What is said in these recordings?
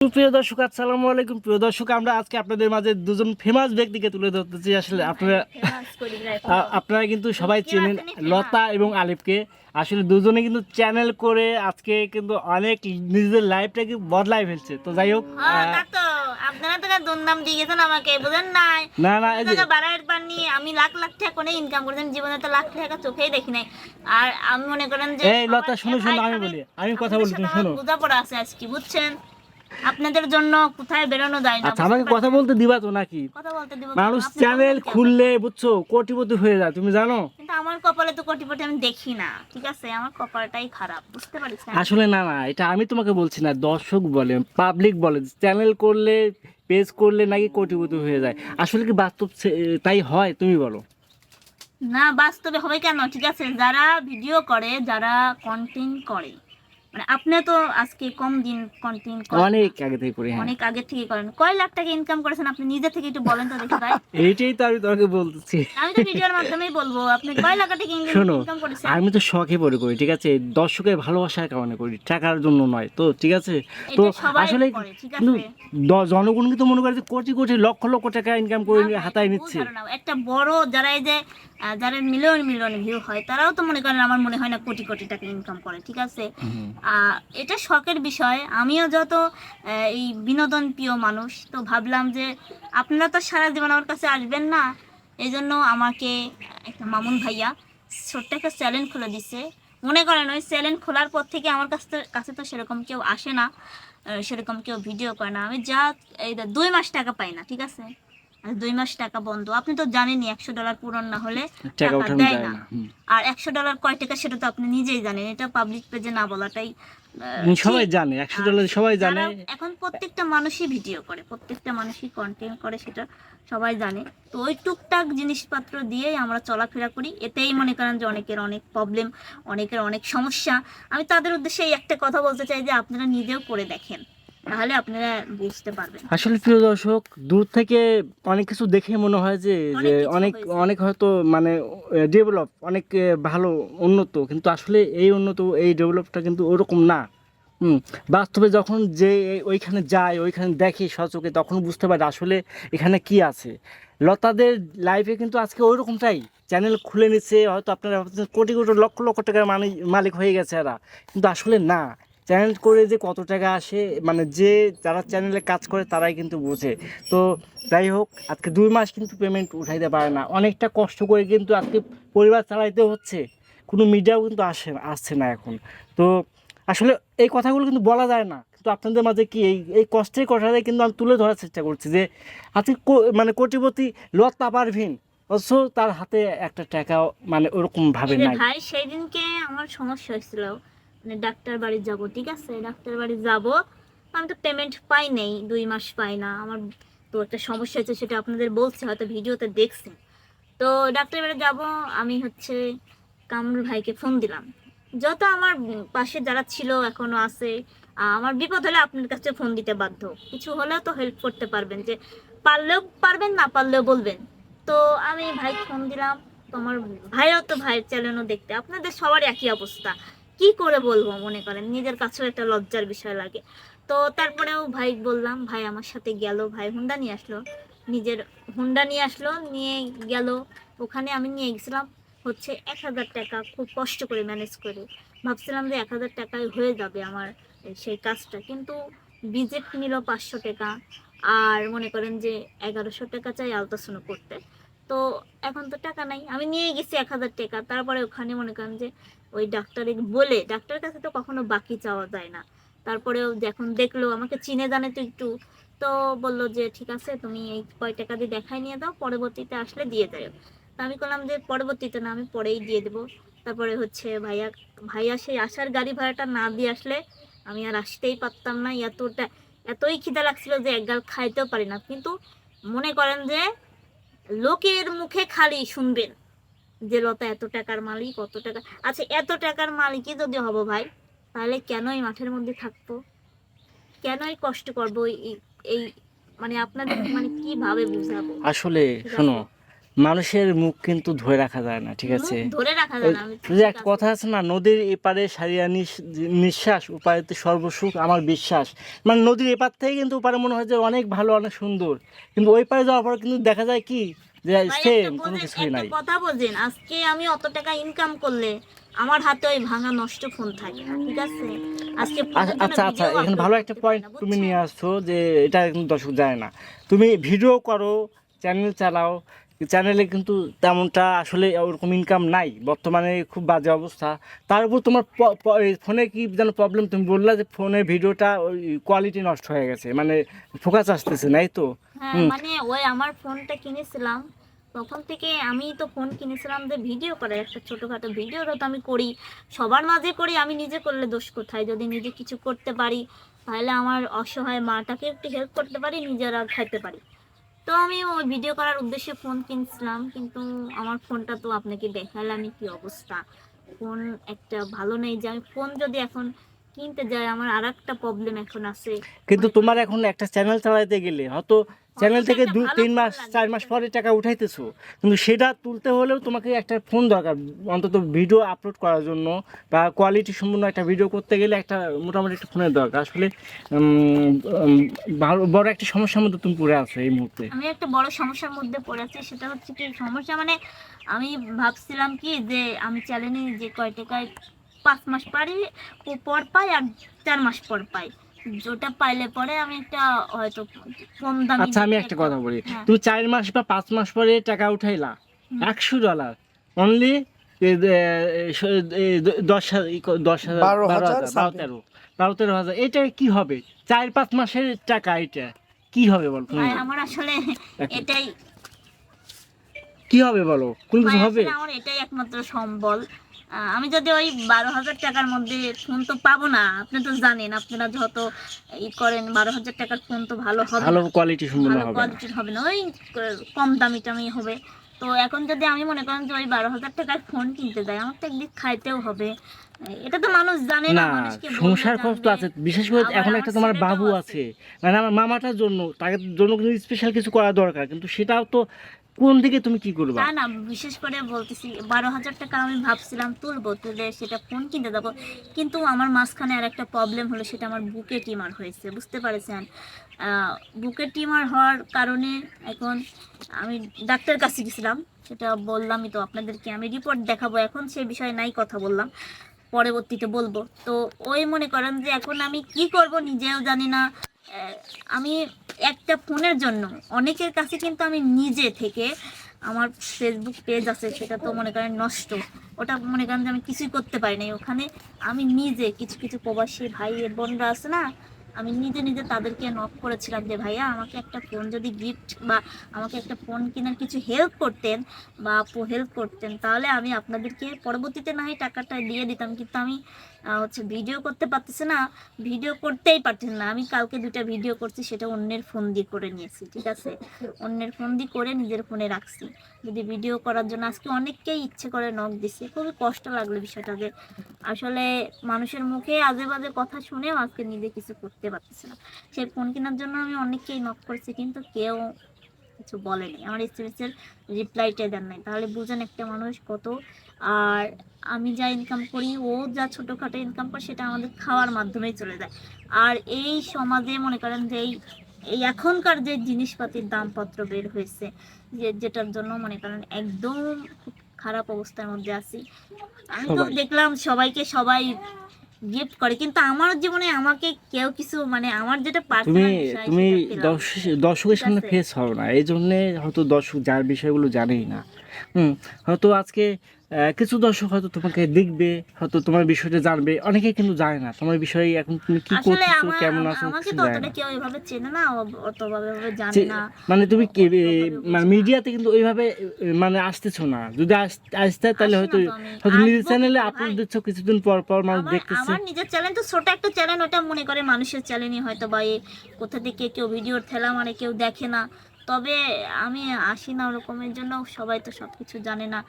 প্রিয় দর্শক আসসালামু আলাইকুম। প্রিয় দর্শক আমরা আজকে আপনাদের মাঝে দুজন ফেমাস ব্যক্তিকে তুলে ধরতেছি। আসলে আপনারা আপনারা কিন্তু সবাই চেনেন লতা এবং আলিফকে। আসলে দুজনে কিন্তু চ্যানেল করে আজকে কিন্তু অনেক নিজেদের লাইফটাকে বদলাই ফেলছে। তো যাই হোক হ্যাঁ, আহ, তা তো। আপনারা তো দুর্নাম দিয়ে গেছেন আমাকে বুঝেন নাই? না না এই যে আমি লাখ লাখ টাকা ইনকাম করেছেন জীবনে তো লাখ টাকা চোখেই দেখি নাই। আর আমি মনে করেন যে এই লতা আমার শোনো শোনো আমি বলি আমি কথা আপনাদের বলি তুমি সাথে শোনো। আমার বোঝাপড়া আছে আজকে বুঝছেন? আপনাদের জন্য কোথায় বেরোনো যায় না আচ্ছা আমাকে কথা বলতে দিবা তো নাকি? কথা বলতে দিব মানুষ চ্যানেল খুললে বুঝছ কোটিপতি হয়ে যায় তুমি জানো? কিন্তু আমার কপালে তো কোটিপতি আমি দেখি না ঠিক আছে? আমার কপালটাই খারাপ বুঝতে আসলে না না এটা আমি তোমাকে বলছি না দর্শক বলে পাবলিক বলে চ্যানেল করলে পেজ করলে নাকি কোটিপতি হয়ে যায়। আসলে কি বাস্তব তাই হয় তুমি বলো। না বাস্তবে হবে কেন? ঠিক আছে যারা ভিডিও করে যারা কন্টেন্ট করে মানে আপনি তো আজকে কম দিন কন্টেন্ট করেন অনেক আগে থেকে করি হ্যাঁ। অনেক আগে থেকে করেন। কয় লাখ টাকা ইনকাম করেছেন? আপনি নিজে থেকে একটু বলেন তো দেখি ভাই। এইটাই তো আমি তোমাকে বলতেছি। আমি তো ভিডিওর মাধ্যমেই বলব আপনি কয় লাখ টাকা ইনকাম করেছেন? আমি তো শখে পড়ে করি ঠিক আছে? দর্শকের ভালোবাসার কারণে করি টাকার জন্য নয় তো ঠিক আছে? তো আসলে জনগণ কিন্তু মনে করে যে কোটি কোটি লক্ষ লক্ষ টাকা ইনকাম করে নিয়ে হাতায় নিচ্ছে। একটা বড় যারা এই যে যারা মিলিয়ন মিলিয়ন ভিউ হয় তারাও তো মনে করেন আমার মনে হয় না কোটি কোটি টাকা ইনকাম করে ঠিক আছে? এটা শখের বিষয়। আমিও যত এই বিনোদন প্রিয় মানুষ তো ভাবলাম যে আপনারা তো সারা জীবন আমার কাছে আসবেন না এই জন্য আমাকে একটা মামুন ভাইয়া ছোট্ট একটা চ্যালেঞ্জ খুলে দিছে। মনে করেন ওই চ্যালেঞ্জ খোলার পর থেকে আমার কাছে কাছে তো সেরকম কেউ আসে না সেরকম কেউ ভিডিও করে না। আমি যা এই দুই মাস টাকা পাই না ঠিক আছে? দুই মাস টাকা বন্ধ। আপনি তো জানেনই একশো ডলার পূরণ না হলে টাকা দেয় না। আর একশো ডলার কয় টাকা সেটা তো আপনি নিজেই জানেন। এটা পাবলিক পেজে না বলাটাই সবাই জানে একশো ডলার সবাই জানে। এখন প্রত্যেকটা মানুষই ভিডিও করে প্রত্যেকটা মানুষই কন্টেন্ট করে সেটা সবাই জানে। তো ওই টুকটাক জিনিসপত্র দিয়েই আমরা চলাফেরা করি। এতেই মনে করেন যে অনেকের অনেক প্রবলেম অনেকের অনেক সমস্যা। আমি তাদের উদ্দেশ্যে একটা কথা বলতে চাই যে আপনারা নিজেও করে দেখেন। তাহলে আপনারা বুঝতে পারবেন। আসলে প্রিয় দর্শক দূর থেকে অনেক কিছু দেখে মনে হয় যে যে অনেক অনেক হয়তো মানে ডেভেলপ অনেক ভালো উন্নত কিন্তু আসলে এই উন্নত এই ডেভেলপটা কিন্তু ওরকম না। হুম বাস্তবে যখন যে ওইখানে যায় ওইখানে দেখে সচকে তখন বুঝতে পারে আসলে এখানে কি আছে। লতাদের লাইফে কিন্তু আজকে ওইরকমটাই। চ্যানেল খুলে নিচ্ছে হয়তো আপনারা কোটি কোটি লক্ষ লক্ষ টাকার মালিক হয়ে গেছে এরা। কিন্তু আসলে না। চ্যানেল করে যে কত টাকা আসে মানে যে যারা চ্যানেলে কাজ করে তারাই কিন্তু বোঝে। তো যাই হোক আজকে দুই মাস কিন্তু পেমেন্ট উঠাইতে পারে না। অনেকটা কষ্ট করে কিন্তু আজকে পরিবার চালাইতে হচ্ছে। কোনো মিডিয়াও কিন্তু আসে আসছে না এখন। তো আসলে এই কথাগুলো কিন্তু বলা যায় না। কিন্তু আপনাদের মাঝে কি এই এই কষ্টের কথাটাই কিন্তু আমি তুলে ধরার চেষ্টা করছি যে আজকে মানে কোটিপতি লতা পারভিন অথচ তার হাতে একটা টাকা মানে ওরকম ভাবে নাই। ভাই সেই দিনকে আমার সমস্যা হয়েছিল। মানে ডাক্তার বাড়ি যাব, ঠিক আছে? ডাক্তার বাড়ি যাব। আমি তো পেমেন্ট পাই নেই, দুই মাস পাই না। আমার তো একটা সমস্যা হচ্ছে, সেটা আপনাদের বলছে, হয়তো ভিডিওতে দেখছেন। তো ডাক্তার বাড়ি যাব, আমি হচ্ছে কামরুল ভাইকে ফোন দিলাম। যত আমার পাশে যারা ছিল, এখনও আছে আমার বিপদ হলে আপনার কাছে ফোন দিতে বাধ্য। কিছু হলেও তো হেল্প করতে পারবেন যে, পারলেও পারবেন, না পারলেও বলবেন। তো আমি ভাই ফোন দিলাম। তো আমার ভাইও তো ভাইয়ের চ্যানেলও দেখতে। আপনাদের সবার একই অবস্থা। কি করে বলব মনে করেন? নিজের কাছেও একটা লজ্জার বিষয় লাগে। তো তারপরেও ভাই বললাম, ভাই আমার সাথে গেল, ভাই হুন্ডা নিয়ে আসলো। নিজের হুন্ডা নিয়ে আসলো, নিয়ে গেল। ওখানে আমি নিয়ে গেছিলাম হচ্ছে এক হাজার টাকা, খুব কষ্ট করে ম্যানেজ করে। ভাবছিলাম যে এক হাজার টাকায় হয়ে যাবে আমার সেই কাজটা। কিন্তু বিজেপ নিল পাঁচশো টাকা আর মনে করেন যে এগারোশো টাকা চাই আলট্রাসাউন্ড করতে। তো এখন তো টাকা নাই। আমি নিয়ে গেছি এক হাজার টাকা। তারপরে ওখানে মনে করেন যে ওই ডাক্তারে বলে ডাক্তারের কাছে তো কখনো বাকি চাওয়া যায় না। তারপরেও যখন দেখল, আমাকে চিনে জানে তো একটু। তো বলল যে, ঠিক আছে, তুমি এই কয় টাকা দিয়ে দেখাই নিয়ে দাও, পরবর্তীতে আসলে দিয়ে যাও তা আমি বললাম যে, পরবর্তীতে না, আমি পরেই দিয়ে দেবো। তারপরে হচ্ছে ভাইয়া ভাইয়া সেই আসার গাড়ি ভাড়াটা না দিয়ে আসলে আমি আর আসতেই পারতাম না। এতটা, এতই খিদা লাগছিল যে একগাল খাইতেও পারি না। কিন্তু মনে করেন যে, লোকের মুখে খালি শুনবেন। যে লতা এত টাকার মালিক কত টাকা? আচ্ছা এত টাকার মালিকই যদি হব ভাই তাহলে কেনই মাঠের মধ্যে থাকব? কেনই কষ্ট করব? এই এই মানে আপনাদের মানে কীভাবে বুঝাবো? আসলে শোনো মানুষের মুখ কিন্তু ধরে রাখা যায় না ঠিক আছে? ধরে রাখা যায় না আমি একটা কথা আছে না নদীর এপারে সারিয়া নিঃশ্বাস উপায়তে সর্বসুখ আমার বিশ্বাস। মানে নদীর এপার থেকে কিন্তু ওপারে মনে হয় যে অনেক ভালো অনেক সুন্দর। কিন্তু ওই পারে যাওয়ার পর কিন্তু দেখা যায় কি যে সেম কোনো কিছুই নাই। কথা বোঝেন আজকে আমি অত টাকা ইনকাম করলে আমার হাতে ওই ভাঙা নষ্ট ফোন থাকে না ঠিক আছে? আজকে আচ্ছা আচ্ছা আচ্ছা এখানে ভালো একটা পয়েন্ট তুমি নিয়ে আসছো যে এটা দর্শক যায় না। তুমি ভিডিও করো চ্যানেল চালাও চ্যানেলে কিন্তু তেমনটা আসলে ওরকম ইনকাম নাই। বর্তমানে খুব বাজে অবস্থা। তার উপর তোমার ফোনে কি যেন প্রবলেম তুমি বললা যে ফোনে ভিডিওটা ওই কোয়ালিটি নষ্ট হয়ে গেছে। মানে ফোকাস আসতেছে নাই তো? হ্যাঁ মানে ওই আমার ফোনটা কিনেছিলাম। তখন থেকে আমি তো ফোন কিনেছিলাম যে ভিডিও করার একটা ছোটোখাটো ভিডিও তো আমি করি। সবার মাঝে করি আমি নিজে করলে দোষ কোথায়? যদি নিজে কিছু করতে পারি তাহলে আমার অসহায় মাটাকে একটু হেল্প করতে পারি নিজেরা খাইতে পারি। তো আমি ওই ভিডিও করার উদ্দেশ্যে ফোন কিনছিলাম, কিন্তু আমার ফোনটা তো আপনাকে দেখালামই কি অবস্থা। ফোন একটা ভালো নেই যে, আমি ফোন যদি এখন কিনতে যাই, আমার আর একটা প্রবলেম এখন আছে। কিন্তু তোমার এখন একটা চ্যানেল চালাইতে গেলে হয়তো চ্যানেল থেকে দু তিন মাস চার মাস পরে টাকা উঠাইতেছো। কিন্তু সেটা তুলতে হলেও তোমাকে একটা ফোন দরকার। অন্তত ভিডিও আপলোড করার জন্য বা কোয়ালিটি সম্পূর্ণ একটা ভিডিও করতে গেলে একটা মোটামুটি একটা ফোনের দরকার। আসলে বড় একটা সমস্যার মধ্যে তুমি পড়ে আছো এই মুহূর্তে। আমি একটা বড় সমস্যার মধ্যে পড়েছি সেটা হচ্ছে কি সমস্যা মানে আমি ভাবছিলাম কি যে আমি চ্যানেলে যে কয় টাকায় পাঁচ মাস পারি পর পাই আর চার মাস পর পাই। পাইলে পরে আমি একটা হয়তো কম দামি আচ্ছা আমি একটা কথা বলি। হ্যাঁ। তুমি চার মাস বা পাঁচ মাস পরে টাকা উঠাইলা একশো ডলার অনলি দশ দশ হাজার বারো। তেরো বারো তেরো হাজার। এটা কি হবে? চার পাঁচ মাসের টাকা এটা। কি হবে বলো? আমার আসলে এটাই কি হবে বলো? কোন কিছু হবে? আমার এটাই একমাত্র সম্বল। আমি যদি ওই বারো হাজার টাকার মধ্যে ফোন তো পাবো না আপনি তো জানেন আপনারা যত ই করেন বারো হাজার টাকার ফোন তো ভালো হবে ভালো কোয়ালিটি ভালো। কোয়ালিটির হবে না ওই কম দামি টামি হবে তো এখন যদি আমি মনে করেন যে ওই বারো হাজার টাকার ফোন কিনতে যাই আমার তো একদিন খাইতেও হবে এটা তো মানুষ জানে না সংসার খরচ তো আছে বিশেষ করে এখন একটা তোমার বাবু আছে। আছে মানে আমার মামাটার জন্য তাকে জন্য কিন্তু স্পেশাল কিছু করা দরকার কিন্তু সেটাও তো কোন দিকে তুমি কি করবা? তা না, বিশেষ করে বলতেছি, বারো হাজার টাকা আমি ভাবছিলাম তুলবো, তুলে সেটা ফোন কিনতে যাব। কিন্তু আমার মাঝখানে আর একটা প্রবলেম হলো, সেটা আমার বুকে টিমার হয়েছে, বুঝতে পারছেন? বুকে টিমার হওয়ার কারণে এখন আমি ডাক্তার কাছে গেছিলাম, সেটা বললামই তো আপনাদেরকে, আমি রিপোর্ট দেখাবো, এখন সে বিষয়ে নাই কথা বললাম, পরবর্তীতে বলব। তো ওই মনে করেন যে এখন আমি কি করব নিজেও জানি না আমি একটা ফোনের জন্য, অনেকের কাছে কিন্তু আমি নিজে থেকে আমার ফেসবুক পেজ আছে, সেটা তো মনে করেন নষ্ট। ওটা মনে করেন যে আমি কিছুই করতে পারি নাই। ওখানে আমি নিজে, কিছু কিছু প্রবাসী ভাই বোনরা আছে না, আমি নিজে নিজে তাদেরকে নক করেছিলাম যে, ভাইয়া, আমাকে একটা ফোন যদি গিফট বা আমাকে একটা ফোন কেনার কিছু হেল্প করতেন বা হেল্প করতেন, তাহলে আমি আপনাদেরকে পরবর্তীতে না হয় টাকাটা দিয়ে দিতাম। কিন্তু আমি হচ্ছে ভিডিও করতে পারতেছে না ভিডিও করতেই পারতেন না। আমি কালকে দুটা ভিডিও করছি, সেটা অন্যের ফোন দিয়ে করে নিয়েছি, ঠিক আছে? অন্যের ফোন দিয়ে করে নিজের ফোনে রাখছি। যদি ভিডিও করার জন্য আজকে অনেককেই ইচ্ছে করে নখ দিছি, খুবই কষ্ট লাগল বিষয়টা যে আসলে মানুষের মুখে আজে বাজে কথা শুনেও আজকে নিজে কিছু করতে পারতেছে না। সেই ফোন কেনার জন্য আমি অনেককেই নখ করছি, কিন্তু কেউ কিছু বলেনি। আমার এসএমএসের রিপ্লাইটা দেন নাই। তাহলে বুঝেন একটা মানুষ কত আর আমি যা ইনকাম করি ও যা ছোটোখাটো ইনকাম করে সেটা আমাদের খাওয়ার মাধ্যমেই চলে যায়। আর এই সমাজে মনে করেন যে এই এই এখনকার যে জিনিসপাতির দামপত্র বের হয়েছে যে যেটার জন্য মনে করেন একদম খুব খারাপ অবস্থার মধ্যে আছি। আমি তো দেখলাম সবাইকে সবাই গিফট করে কিন্তু আমার জীবনে আমাকে কেউ কিছু মানে আমার যেটা তুমি তুমি দর্শকের সামনে ফেস হও না এই জন্যে হয়তো দর্শক যার বিষয়গুলো জানেই না। হুম হয়তো আজকে কিছু দর্শক হয়তো তোমাকে দেখবে হয়তো তোমার বিষয়টা জানবে। অনেকে কিন্তু জানে না তোমার বিষয়ে এখন তুমি কি আমার কেমন আছো আমাকে কিছু তো জানে অতটা না। কেউ এভাবে চেনে না অতভাবে ভাবে জানে না। মানে তুমি কি মানে মিডিয়াতে কিন্তু ওইভাবে মানে আসতেছো না। যদি আসতে তাহলে হয়তো হয়তো নিজের চ্যানেলে আপলোড। দিচ্ছ কিছুদিন পর পর মানুষ দেখতেছে। আমার নিজের চ্যানেল তো ছোট একটা চ্যানেল ওটা মনে করে মানুষের চ্যানেলই হয়তো বা এ কোথা থেকে কেউ ভিডিওর ঠেলা মানে কেউ দেখে না। তবে আমি আসি না ওরকমের জন্য সবাই তো সব কিছু জানে না।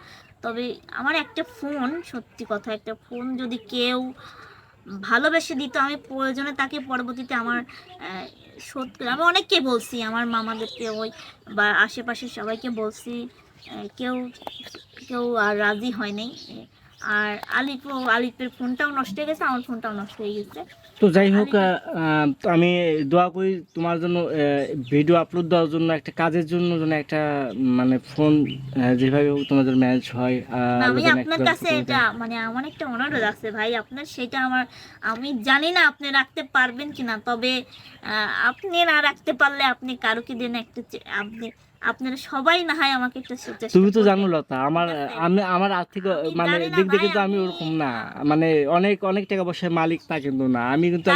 তবে আমার একটা ফোন, সত্যি কথা একটা ফোন যদি কেউ ভালোবেসে দিত, আমি প্রয়োজনে তাকে পরবর্তীতে আমার সত্য আমি অনেককে বলছি, আমার মামাদেরকে, ওই বা আশেপাশে সবাইকে বলছি কেউ কেউ আর রাজি হয় নাই। আর আলিপ আলিপের ফোনটাও নষ্ট হয়ে গেছে আমার ফোনটাও নষ্ট হয়ে গেছে। তো যাই হোক আমি দোয়া করি তোমার জন্য ভিডিও আপলোড দেওয়ার জন্য একটা কাজের জন্য যেন একটা মানে ফোন যেভাবে হোক তোমাদের ম্যাচ হয়। আমি আপনার কাছে এটা মানে আমার একটা অনুরোধ আছে ভাই আপনার সেটা আমার আমি জানি না আপনি রাখতে পারবেন কিনা তবে আপনি না রাখতে পারলে আপনি কারও কি দিন একটা আপনি আপনারা সবাই না হয় আমাকে একটা তুমি তো জানো লতা আমার আমি আমার আর্থিক মানে দিক থেকে তো আমি ওরকম না। মানে অনেক অনেক টাকা পয়সার মালিক তা কিন্তু না। আমি কিন্তু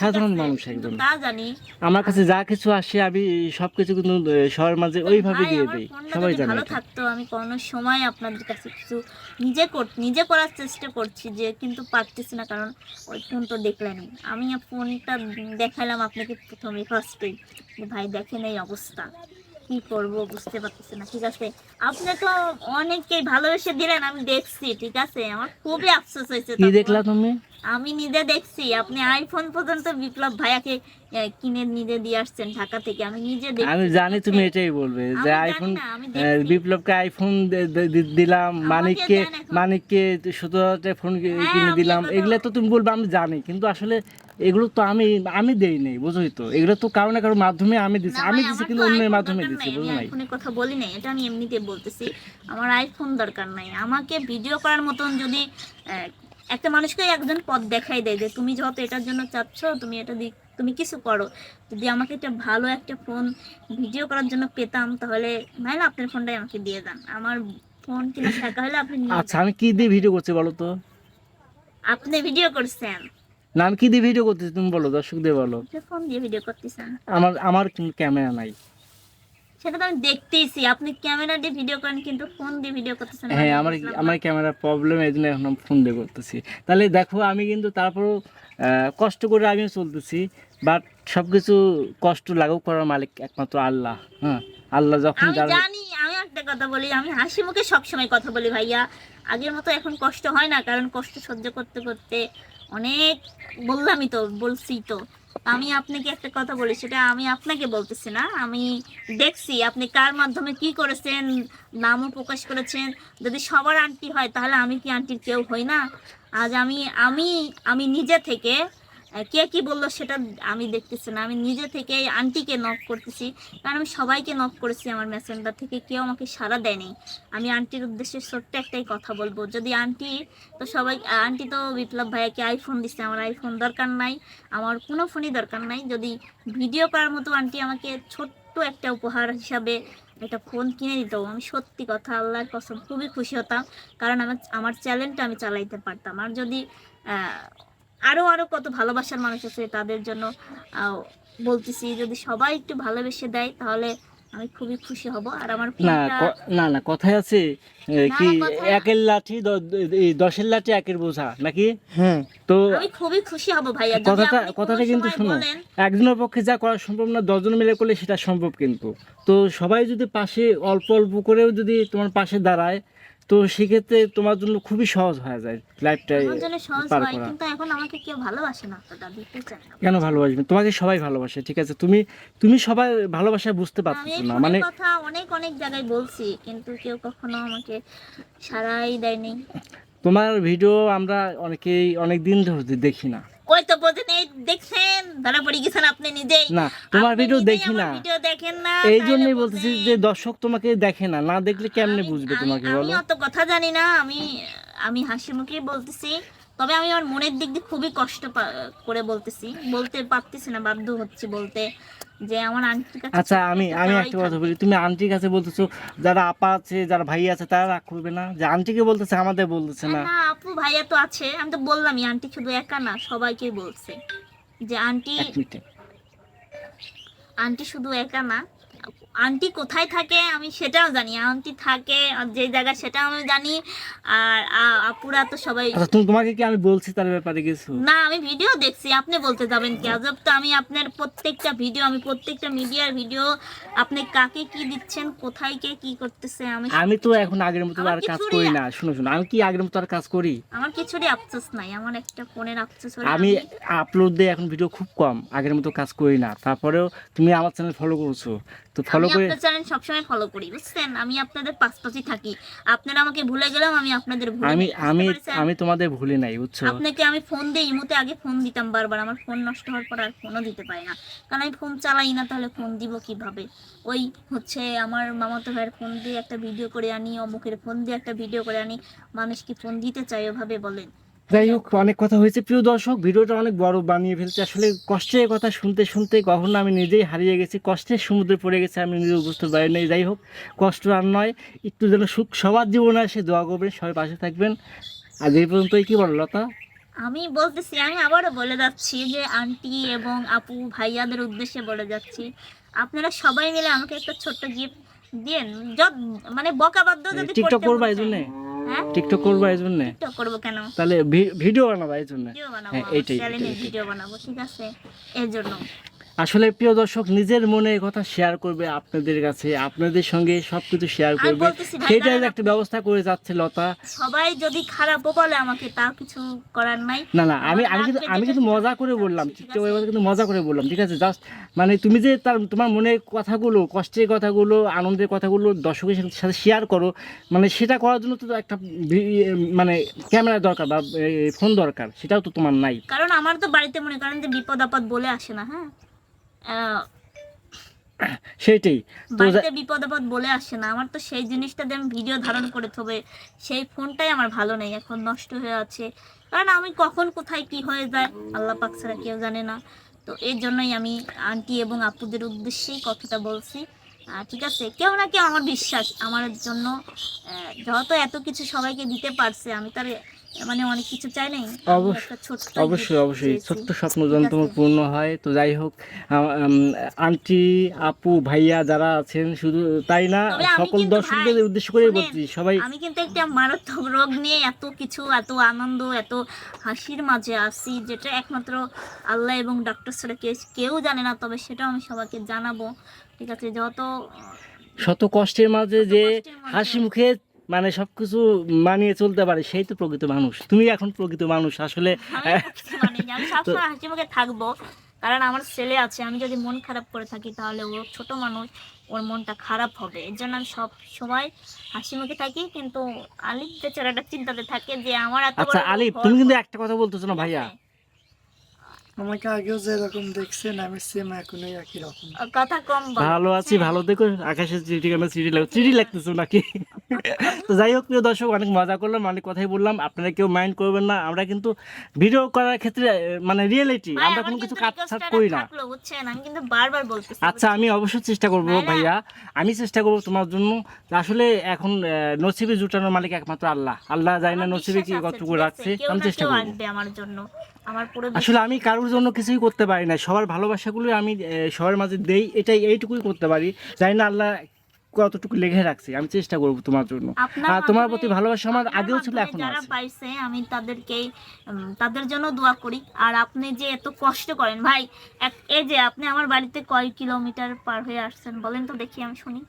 সাধারণ মানুষ কিন্তু একজন। তা জানি। আমার কাছে যা কিছু আসে আমি সবকিছু কিন্তু আহ, সবার মাঝে ওইভাবে দিয়ে দিই। সবাই জানে ভালো থাকতো আমি কোনো সময় আপনাদের কাছে কিছু নিজে নিজে করার চেষ্টা করছি যে কিন্তু পারতেছি না কারণ ওই ফোন তো দেখলেনই আমি ফোনটা দেখালাম আপনাকে প্রথমে ফার্স্টেই ভাই দেখেন এই অবস্থা। কি করব বুঝতে পারতেছি না ঠিক আছে? আপনি তো অনেককেই ভালোবেসে দিলেন আমি দেখছি ঠিক আছে? আমার খুবই আফসোস হয়েছে কি দেখলা তুমি? আমি নিজে দেখছি আপনি আইফোন পর্যন্ত বিপ্লব ভাইয়াকে কিনে নিজে দিয়ে আসছেন ঢাকা থেকে আমি নিজে দেখছি আমি জানি তুমি এটাই বলবে যে আইফোন বিপ্লবকে আইফোন দিলাম মানিককে মানিককে সতেরো হাজার ফোন হ্যাঁ, কিনে দিলাম এগুলো তো- তুমি বলবে আমি জানি কিন্তু আসলে এগুলো তো আমি আমি দেই নাই বুঝোই তো এগুলো তো কারও না কারোর মাধ্যমে আমি দিছি আমি দিছি কিন্তু অন্যের মাধ্যমে দিছি বুঝো নাই। আইফোনের কথা বলি নাই এটা আমি এমনিতে বলতেছি আমার আইফোন দরকার নাই আমাকে ভিডিও করার মতন যদি একটা মানুষকে একজন পথ দেখাই দেয় যে তুমি যত এটার জন্য চাচ্ছ তুমি এটা দি তুমি কিছু করো। যদি আমাকে একটা ভালো একটা ফোন ভিডিও করার জন্য পেতাম তাহলে নাই না আপনার ফোনটাই আমাকে দিয়ে দেন। আমার ফোন কিনে টাকা হলে আপনি আচ্ছা আমি কি দিয়ে ভিডিও করছি বলো তো? আপনি ভিডিও করছেন? না আমি কি দিয়ে ভিডিও করতেছি তুমি বলো দর্শকদের বলো। আপনি ফোন দিয়ে ভিডিও করতেছেন। আমার আমার ক্যামেরা নাই। সেটা তো আমি দেখতেইছি। আপনি ক্যামেরা দিয়ে ভিডিও করেন কিন্তু ফোন দিয়ে ভিডিও করতেছেন হ্যাঁ আমার আমার ক্যামেরার প্রবলেম এই জন্য এখন ফোন দিয়ে করতেছি। তাহলে দেখো আমি কিন্তু তারপরও কষ্ট করে আমিও চলতেছি বাট সব কিছু কষ্ট লাঘব করার মালিক একমাত্র আল্লাহ হ্যাঁ? আল্লাহ যখন জানি আমি একটা কথা বলি আমি হাসি মুখে সবসময় কথা বলি ভাইয়া। আগের মতো এখন কষ্ট হয় না কারণ কষ্ট সহ্য করতে করতে অনেক বললামই তো বলছি তো। আমি আপনাকে একটা কথা বলি, সেটা আমি আপনাকে বলতেছি না, আমি দেখছি আপনি কার মাধ্যমে কি করেছেন, নামও প্রকাশ করেছেন, যদি সবার আন্টি হয় তাহলে আমি কি আন্টির কেউ হই না? আজ আমি আমি আমি নিজে থেকে কে কি বলল সেটা আমি দেখতেছি না। আমি নিজে থেকে আন্টিকে নক করতেছি। কারণ আমি সবাইকে নক করেছি আমার মেসেঞ্জার থেকে। কেউ আমাকে সাড়া দেয়নি। আমি আন্টির উদ্দেশ্যে ছোট্ট একটাই কথা বলব। যদি আন্টি তো সবাই আন্টি তো বিপ্লব ভাইয়াকে আইফোন দিচ্ছে আমার আইফোন দরকার নাই। আমার কোনো ফোনই দরকার নাই। যদি ভিডিও করার মতো আন্টি আমাকে ছোট্ট একটা উপহার হিসাবে একটা ফোন কিনে দিত, আমি সত্যি কথা আল্লাহর কসম খুবই খুশি হতাম। কারণ আমার আমার চ্যালেঞ্জটা আমি চালাইতে পারতাম। আর যদি আহ, আরও আরও কত ভালোবাসার মানুষ আছে তাদের জন্য আহ, বলতেছি যদি সবাই একটু ভালোবেসে দেয় তাহলে আমি খুবই খুশি হব। আর আমার না না না কথায় আছে কি একের লাঠি দশের লাঠি একের বোঝা নাকি? হ্যাঁ। তো আমি খুবই খুশি হব ভাইয়া। যদি কথাটা কথাটা কিন্তু শোনো একজনের পক্ষে যা করা সম্ভব না দশজন মিলে করলে সেটা সম্ভব কিন্তু। তো সবাই যদি পাশে অল্প অল্প করেও যদি তোমার পাশে দাঁড়ায় তো সেক্ষেত্রে তোমার জন্য খুবই সহজ হয়ে যায় লাইফটা আমার জন্য সহজ পার হয় করা। কিন্তু এখন আমাকে কেউ ভালোবাসে না অতটা দিতে চায় না কেন ভালোবাসবে? তোমাকে সবাই ভালোবাসে ঠিক আছে? তুমি তুমি সবাই ভালোবাসা বুঝতে আমি পারছ এই না। ফোনের মানে কথা অনেক অনেক জায়গায় বলছি কিন্তু কেউ কখনো আমাকে সারাই দেয়নি। তোমার ভিডিও আমরা অনেকেই অনেক দিন ধরে দেখি না। ওই তো বোঝেন এই দেখছেন? ধরা পড়ে গেছেন আপনি নিজেই। না তোমার ভিডিও দেখি না। ভিডিও দেখেন না এই জন্যই বলতেছি যে দর্শক তোমাকে দেখে না না দেখলে কেমনে বুঝবে তোমাকে তোমাকে আমি অত কথা জানি না আমি আমি হাসি মুখে বলতেছি। তবে আমি আমার মনের দিক দিয়ে খুবই কষ্ট করে বলতেছি। বলতে পারতেছি না বাধ্য হচ্ছে বলতে যে আমার আন্টির কাছে আচ্ছা আমি আমি একটা কথা বলি তুমি আন্টির কাছে বলতেছো যারা আপা আছে যারা ভাই আছে তারা রাগ করবে না। যে আন্টিকে বলতেছে আমাদের বলতেছে না। না আপু ভাইয়া তো আছে আমি তো বললামই আন্টি শুধু একা না সবাইকেই বলছে। যে আন্টি আন্টি শুধু একা না আন্টি কোথায় থাকে আমি সেটাও জানি আন্টি থাকে যে জায়গা সেটাও আমি জানি আর আপুরা তো সবাই আচ্ছা তুমি তোমাকে কি আমি বলছি তার ব্যাপারে কিছু? না আমি ভিডিও দেখছি আপনি বলতে যাবেন কি? আজব তো আমি আপনার প্রত্যেকটা ভিডিও আমি প্রত্যেকটা মিডিয়ার ভিডিও আপনি কাকে কি দিচ্ছেন কোথায় কে কি করতেছে আমি আমি তো এখন আগের মতো আর কাজ করি না। শুনো শুনো আমি কি আগের মতো আর কাজ করি? আমার কিছুরই আফসোস নাই আমার একটা ফোনের আফসোস হলে আমি আপলোড দিই এখন ভিডিও খুব কম আগের মতো কাজ করি না। তারপরেও তুমি আমার চ্যানেল ফলো করছ। তো ফলো করে আপনার চ্যানেল সবসময় ফলো করি বুঝছেন? আমি আপনাদের পাশাপাশি থাকি। আপনারা আমাকে ভুলে গেলাম আমি আপনাদের ভুলে আমি আমি আমি তোমাদের ভুলি নাই বুঝছ? আপনাকে আমি ফোন দিই ইমুতে আগে ফোন দিতাম বারবার। আমার ফোন নষ্ট হওয়ার পর আর ফোনও দিতে পারি না। কারণ আমি ফোন চালাই না তাহলে ফোন দিব কীভাবে? ওই হচ্ছে আমার মামাতো ভাইয়ের ফোন দিয়ে একটা ভিডিও করে আনি অমুকের ফোন দিয়ে একটা ভিডিও করে আনি। মানুষ কি ফোন দিতে চাই ওভাবে বলেন? যাই হোক অনেক কথা হয়েছে। প্রিয় দর্শক ভিডিওটা অনেক বড় বানিয়ে ফেলছে। আসলে কষ্টের কথা শুনতে শুনতে কখনো আমি নিজেই হারিয়ে গেছি। কষ্টের সমুদ্রে পড়ে গেছে আমি নিজেও বুঝতে পারি নাই। যাই হোক কষ্ট আর নয় একটু যেন সুখ সবার জীবনে আসে। দোয়া করবেন সবাই পাশে থাকবেন। আজ এই পর্যন্তই। কি বলো লতা? আমি বলতেছি আমি আবারও বলে যাচ্ছি যে আন্টি এবং আপু ভাইয়াদের উদ্দেশ্যে বলে যাচ্ছি। আপনারা সবাই মিলে আমাকে একটা ছোট্ট গিফট দিন যত মানে বকা বাধ্য যদি টিকটক করবা এই জন্যে। হ্যাঁ? টিকটক করব এই জন্য? টিকটক করব কেন? তাহলে ভিডিও বানাবো এই জন্য। ভিডিও বানাবো হ্যাঁ, এইটাই। ভিডিও বানাবো ঠিক আছে? এর জন্য। আসলে প্রিয় দর্শক নিজের মনের কথা শেয়ার করবে আপনাদের কাছে আপনাদের সঙ্গে সবকিছু শেয়ার করবে। সেটার একটা ব্যবস্থা করে যাচ্ছে লতা। সবাই যদি খারাপও বলে আমাকে তাও কিছু করার নাই। না না আমি আমি কিন্তু আমি কিন্তু মজা করে বললাম কিন্তু মজা করে বললাম ঠিক আছে? জাস্ট মানে তুমি যে তার তোমার মনের কথাগুলো কষ্টের কথাগুলো আনন্দের কথাগুলো দর্শকের সাথে- সাথে শেয়ার করো মানে সেটা করার জন্য তো একটা মানে ক্যামেরা দরকার বা ফোন দরকার সেটাও তো তোমার নাই। কারণ আমার তো বাড়িতে মনে করেন যে বিপদ আপদ বলে আসে না হ্যাঁ? যা- বাড়িতে বিপদ আপদ বলে আসে না। আমার তো সেই জিনিসটা আমি ভিডিও ধারণ করে সেই ফোনটাই আমার ভালো নেই। এখন নষ্ট হয়ে আছে। কারণ আমি কখন, কোথায়, কি হয়ে যায়, আল্লাহ পাক ছাড়া কেউ জানে না। তো এর জন্যই আমি আন্টি এবং আপুদের উদ্দেশ্যেই কথাটা বলছি। ঠিক আছে? কেউ না কেউ আমার বিশ্বাস। আমার জন্য যত এত কিছু সবাইকে দিতে পারছে, আমি তার মানে অনেক কিছু চাই নাই। অবশ্যই অবশ্যই। ছোট্ট স্বপ্ন ঠিক যন্ত্র পূর্ণ হয়। তো যাই হোক আম- আম, আন্টি আপু ভাইয়া যারা আছেন শুধু তাই না সকল দর্শকদের উদ্দেশ্য করে বলছি সবাই আমি কিন্তু একটা মারাত্মক রোগ নিয়ে এত কিছু এত আনন্দ এত হাসির মাঝে আছি যেটা একমাত্র আল্লাহ এবং ডক্টর ছাড়া কেউ কেউ জানে না তবে সেটাও আমি সবাইকে জানাব। ঠিক আছে যত শত কষ্টের মাঝে যে হাসি মুখে মানে সবকিছু মানিয়ে চলতে পারে সেই তো প্রকৃত মানুষ তুমি এখন প্রকৃত মানুষ আসলে আমি কিছু না। আমি সবসময় হাসি মুখে থাকব কারণ আমার ছেলে আছে আমি যদি মন খারাপ করে থাকি তাহলে ও ছোট মানুষ ওর মনটা খারাপ হবে এর জন্য আমি সব সময় হাসি মুখে থাকি কিন্তু আলিফ বেচারাটা চিন্তাতে থাকে যে আমার আচ্ছা আলিফ তুমি কিন্তু একটা কথা বলতেছো না ভাইয়া আছে। আমাকে আগেও যেরকম দেখছেন আমি সেম এখনই একই রকম। কথা কম ভালো আছি ভালো দেখো আকাশের চিঠি কেন চিঠি লাগ চিঠি লাগতেছো নাকি? তো যাই হোক প্রিয় দর্শক অনেক মজা করলাম অনেক কথাই বললাম। আপনারা কেউ মাইন্ড করবেন না আমরা কিন্তু ভিডিও করার ক্ষেত্রে মানে রিয়েলিটি আমরা কোনো কিছু কিন্তু কাজ request ছাড় টা করি না। আমি কিন্তু বারবার বলতেছি আচ্ছা আমি অবশ্যই চেষ্টা করব ভাইয়া। আমি চেষ্টা করব তোমার জন্য। আসলে এখন আহ, নসিবে জুটানোর মালিক একমাত্র আল্লাহ। আল্লাহ জানি না নসিবে কি কতটুকু রাখছে আমি চেষ্টা করব। আমার জন্য। আমার পুরো আসলে আমি কারোর জন্য কিছুই করতে পারি না। সবার ভালোবাসাগুলো আমি সবার মাঝে দেই। এটাই এইটুকুই করতে পারি। জানি না আল্লাহ কতটুকু লেগে রাখছে। আমি চেষ্টা করব তোমার জন্য। আর তোমার প্রতি ভালোবাসা আমার আগেও ছিল এখন যারা পাইছে আমি তাদেরকে তাদের জন্য দোয়া করি। আর আপনি যে এত কষ্ট করেন ভাই এক- এই যে আপনি আমার বাড়িতে কয় কিলোমিটার পার হয়ে আসছেন বলেন তো দেখি আমি শুনি।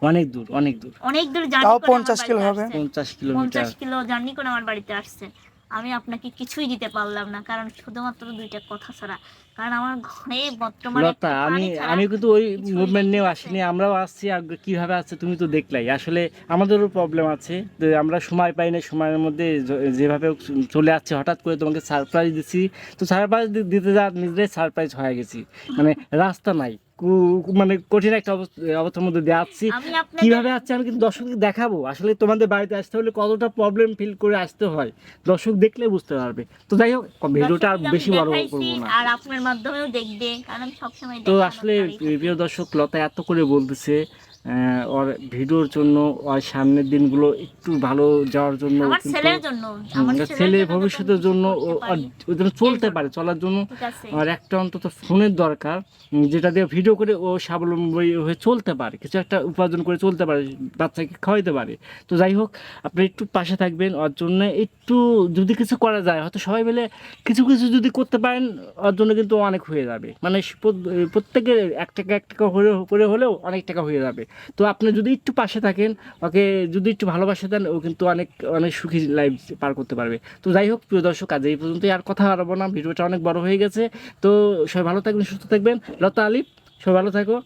অনেক দূর অনেক দূর। অনেক দূর জার্নি তাও করে 50 কিলো হবে? আসছেন। পঞ্চাশ কিলোমিটার। পঞ্চাশ কিলো জার্নি করে আমার বাড়িতে আসছে আমি আপনাকে কিছুই দিতে পারলাম না কারণ শুধুমাত্র দুইটা কথা ছাড়া। কারণ আমার ঘরে বর্তমানে লতা আমি আমি কিন্তু ওই মুভমেন্ট নিয়েও আসিনি আমরাও আসছি কীভাবে আছে তুমি তো দেখলাই। আসলে আমাদেরও প্রবলেম আছে তো আমরা সময় পাই না সময়ের মধ্যে যেভাবে চলে আসছে হঠাৎ করে তোমাকে সারপ্রাইজ দিচ্ছি তো সারপ্রাইজ দিতে যা নিজেরাই সারপ্রাইজ হয়ে গেছি। মানে রাস্তা নাই। মানে কঠিন একটা অবস্থার মধ্যে দিয়ে আসছি কীভাবে আসছে আমি কিন্তু দর্শককে দেখাবো। আসলে তোমাদের বাড়িতে আসতে হলে কতটা প্রবলেম ফিল করে আসতে হয় দর্শক দেখলে বুঝতে পারবে। তো যাই হোক ভিডিওটা আর বেশি বড় করব না। আর আপনার মাধ্যমেও দেখবে কারণ সবসময় তো আসলে প্রিয় দর্শক লতা এত করে বলতেছে ওর ভিডিওর জন্য ওর সামনের দিনগুলো একটু ভালো যাওয়ার জন্য ছেলে জন্য ওর জন্য ভবিষ্যতের জন্য ও- করতে পারি। ওর- ও যেন চলতে পারে চলার জন্য আর একটা অন্তত ফোনের দরকার যেটা দিয়ে ভিডিও করে ও স্বাবলম্বী হয়ে চলতে পারে কিছু একটা উপার্জন করে চলতে পারে বাচ্চাকে খাওয়াইতে পারে। তো যাই হোক আপনি একটু পাশে থাকবেন ওর জন্য একটু যদি কিছু করা যায় হয়তো সবাই মিলে কিছু কিছু যদি করতে পারেন ওর জন্য কিন্তু অনেক হয়ে যাবে। মানে প্রত্যেকের এক টাকা এক টাকা করে হলেও অনেক টাকা হয়ে যাবে। তো আপনি যদি একটু পাশে থাকেন, ওকে যদি একটু ভালোবাসে দেন, ও কিন্তু অনেক অনেক সুখী লাইফ পার করতে পারবে। তো যাই হোক, প্রিয় দর্শক, আজ এই পর্যন্তই, আর কথা হারাবো না, ভিডিওটা অনেক বড় হয়ে গেছে। তো সবাই ভালো থাকবেন, সুস্থ থাকবেন। লতা আলিফ, সবাই ভালো থাকো।